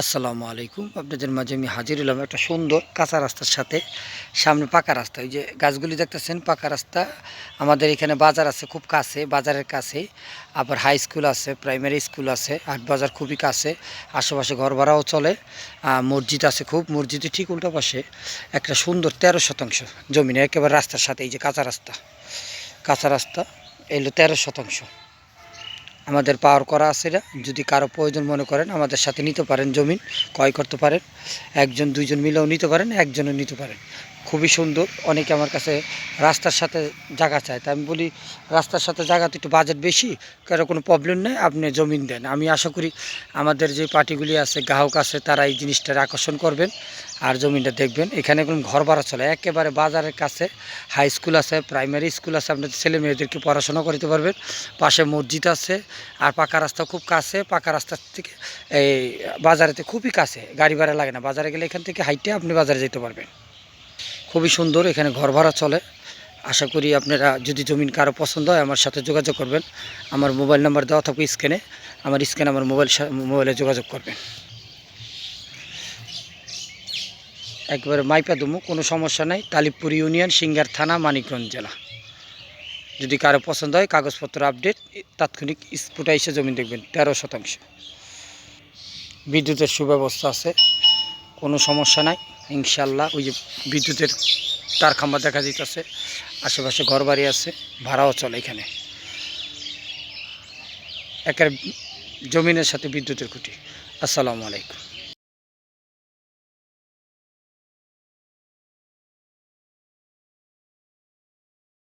আসসালামু আলাইকুম। আপনাদের মাঝে আমি হাজির হলাম একটা সুন্দর কাঁচা রাস্তার সাথে, সামনে পাকা রাস্তা। ওই যে গাছগুলি দেখতেছেন, পাকা রাস্তা। আমাদের এখানে বাজার আছে খুব কাছে, বাজারের কাছে আবার হাই স্কুল আছে, প্রাইমারি স্কুল আছে, হাট বাজার খুবই কাছে, আশেপাশে ঘর ভাড়াও চলে মসজিদ আছে খুব, মসজিদের ঠিক উল্টো পাশে একটা সুন্দর তেরো শতাংশ জমিনে একেবারে রাস্তার সাথে, এই যে কাঁচা রাস্তা কাঁচা রাস্তা, এলো তেরো শতাংশ। আমাদের পাওয়ার করা আছে এটা। যদি কারও প্রয়োজন মনে করেন, আমাদের সাথে নিতে পারেন জমিন ক্রয় করতে পারেন। একজন, দুইজন মিলেও নিতে পারেন, একজনও নিতে পারেন। খুবই সুন্দর। অনেকে আমার কাছে রাস্তার সাথে জায়গা চায়। তা আমি বলি, রাস্তার সাথে জায়গা তো একটু বাজেট বেশি, কারও কোনো প্রবলেম নেই, আপনি জমিন দেন। আমি আশা করি আমাদের যে পার্টিগুলি আছে, গ্রাহক আছে, তারা এই জিনিসটার আকর্ষণ করবেন আর জমিনটা দেখবেন। এখানে কোনো ঘর ভাড়া চলে একেবারে বাজারের কাছে হাই স্কুল আছে প্রাইমারি স্কুল আছে, আপনাদের ছেলে মেয়েদেরকে পড়াশোনা করতে পারবেন। পাশে মসজিদ আছে আর পাকা রাস্তা খুব কাছে। পাকা রাস্তার থেকে এই বাজারেতে খুবই কাছে। গাড়ি ভাড়া লাগে না। বাজারে গেলে এখান থেকে হাইটে আপনি বাজারে যেতে পারবেন। খুবই সুন্দর, এখানে ঘর ভাড়া চলে। আশা করি আপনারা যদি জমিন কারও পছন্দ হয় আমার সাথে যোগাযোগ করবেন। আমার মোবাইল নাম্বার দেওয়া থাকবে স্ক্যানে আমার স্ক্যানে আমার মোবাইল মোবাইলে যোগাযোগ করবেন। একবারে মাইপা দুমু, কোনো সমস্যা নাই। তালিবপুর ইউনিয়ন, সিঙ্গার থানা, মানিকগঞ্জ জেলা। যদি কারও পছন্দ হয়, কাগজপত্র আপডেট তাৎক্ষণিক স্পুটা এসে জমি দেখবেন, তেরো শতাংশ। বিদ্যুতের সুব্যবস্থা আছে। কোনো সমস্যা নাই। ইনশাল্লাহ ওই যে বিদ্যুতের তার খাম্বা দেখা যেতেছে আশেপাশে ঘর বাড়ি আছে, ভাড়াও চলে এখানে। একের জমিনের সাথে বিদ্যুতের খুঁটি। আসসালামু আলাইকুম।